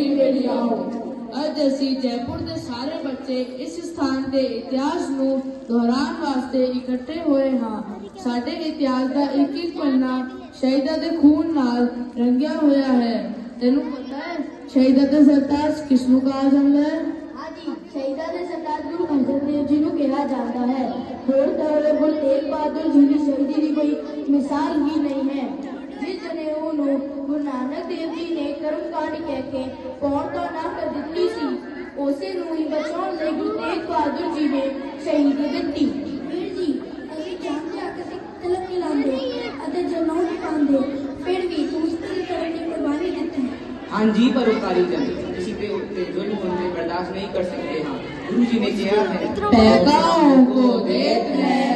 ਆਓ ਸਿਰਦਰ ਅੱਜ ਅਸੀਂ ਜੈਪੁਰ ਦੇ ਸਾਰੇ ਬੱਚੇ ਇਸ ਸਥਾਨ ਦੇ ਇਤਿਹਾਸ ਨੂੰ ਦੁਹਰਾਉਣ ਵਾਸਤੇ ਇਕੱਠੇ ਹੋਏ ਹਾਂ। ਸਾਡੇ ਇਤਿਹਾਸ ਦਾ ਇੱਕ ਇੱਕ ਪੰਨਾ ਸ਼ਹੀਦਾਂ ਦੇ ਖੂਨ ਨਾਲ ਰੰਗਿਆ ਹੋਇਆ ਹੈ। ਤੈਨੂੰ ਪਤਾ ਹੈ, ਸ਼ਹੀਦਾਂ ਦੇ ਸਰਤਾਜ ਕਿਸ ਨੂੰ ਕਹਾ ਜਾਂਦਾ ਹੈ? ਹਾਂਜੀ, ਸ਼ਹੀਦਾਂ ਦੇ ਸਰਤਾਜ ਗੁਰੂ ਅੰਗਦ ਦੇਵ ਜੀ ਨੂੰ ਕਿਹਾ ਜਾਂਦਾ ਹੈ। ਹੋਰ ਤਾਂ ਗੁਰੂ ਤੇਗ ਬਹਾਦਰ ਜੀ ਦੀ ਸ਼ਹੀਦੀ ਦੀ ਕੋਈ ਮਿਸਾਲ ਹੀ ਨਹੀਂ ಕಾಣಿಕೆಯಕ್ಕೆ ಪೌಂಡೋನಾಕ ದಿಟ್ಟಿಸಿ उसे रूही बचाओ लेगी तेग बहादुर जी ने शहीदी दिती वीर जी अभी जान के आके से तलब के लांदे। अदे जमाओ के लांदे फिर भी तुम इस तरह तरह की कुर्बानी देते। हैं हाँ जी परोपकारी जन किसी पे उठते जुल्म होने बर्दाश्त नहीं कर सकते। हाँ गुरु जी ने कहा है। पैगाओं को देख है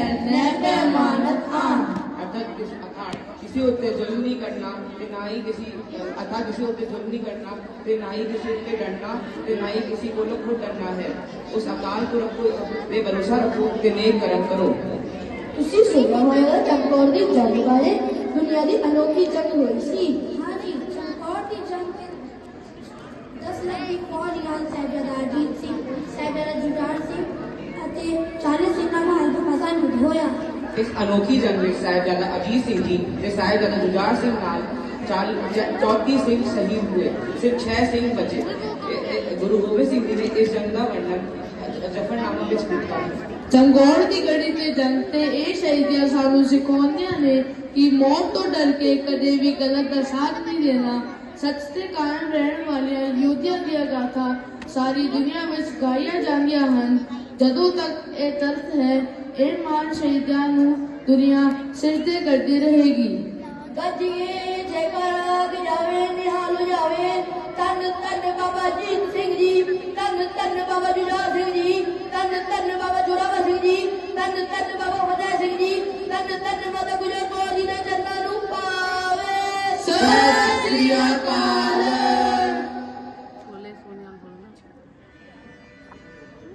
अर्थात किसी उत्ते जुल्म नहीं करना ते ना ही किसी अर्थात किसी उत्ते जुल्म नहीं करना ते ना ही किसी उत्ते डरना ते ना ही किसी को लुक डरना है उस अकाल को रखो पे भरोसा रखो ते नेक कर्म करो ਤੁਸੀਂ ਸੁਣਿਆ ਹੋਵੇਗਾ ਚਮਕੌਰ ਦੀ ਜੰਗ ਬਾਰੇ ਦੁਨੀਆ ਦੀ ਅਨੋਖੀ ਜੰਗ ਹੋਈ ਸੀ ਹਾਂਜੀ ਚਮਕੌਰ ਦੀ ਜੰਗ 10 ਲੱਖ ਦੀ ਫੌਜ ਨਾਲ ਸਾਹਿਬਜ਼ਾਦਾ ਅਜੀਤ ਸਿੰਘ ਸਾਹਿਬਜ਼ਾਦਾ ਜੁਝਾਰ ਸਿੰਘ ਅਤੇ 40 ਸਿੰਘਾਂ ਦਾ ਹਜ਼ਾਰ ਯੁੱਧ ਹੋਇਆ ਇਸ ਅਨੋਖੀ ਜੰਗ ਵਿੱਚ ਸਾਹਿਬਜ਼ਾਦਾ ਅਜੀਤ ਸਿੰਘ ਜੀ ਤੇ ਸਾਹਿਬਜ਼ਾਦਾ ਜੁਝਾਰ ਸਿੰਘ ਨਾਲ 34 ਸਿੰਘ ਸ਼ਹੀਦ ਹੋਏ ਸਿਰਫ 6 ਸਿੰਘ ਬਚੇ ਇਹ- ਇਹ ਗੁਰੂ ਗੋਬਿੰਦ ਸਿੰਘ ਜੀ ਨੇ ਇਸ ਜੰਗ ਦਾ ਵਰਣਨ ਜਫਰਨਾਮਾ ਵਿੱਚ ਕੀਤਾ ਹੈ ਚੰਗੋੜ ਦੀ ਗੜੀ ਤੇ ਜੰਗ ਤੇ ਇਹ ਸ਼ਹੀਦੀਆਂ ਸਾਨੂੰ ਸਿਖਾਉਂਦੀਆਂ ਨੇ ਕਿ ਮੌਤ ਤੋਂ ਡਰ ਕੇ ਕਦੇ ਵੀ ਗਲਤ ਦਾ ਸਾਥ ਨਹੀਂ ਦੇਣਾ ਸੱਚ ਤੇ ਕਾਇਮ ਰਹਿਣ ਵਾਲੀਆਂ ਯੋਧਿਆਂ ਦੀਆਂ ਗਾਥਾ ਸਾਰੀ ਦੁਨੀਆ ਵਿੱਚ ਗਾਈਆਂ ਜਾਂਦੀਆਂ ਹਨ ਜਦੋਂ ਤੱਕ ਇਹ ਤਰਸ ਹੈ इरमान शहीदानू दुनिया सजदे करती रहेगी। गाजिए जयकारा के निहाल जावे। तन तन बाबा जीत सिंह जी, तन तन बाबा जुजार सिंह जी, तन तन बाबा जोरावर सिंह जी, तन तन बाबा फतेह सिंह जी, तन तन माता गुजर कौर जी ने चरणा नू पावे। सत श्री अकाल।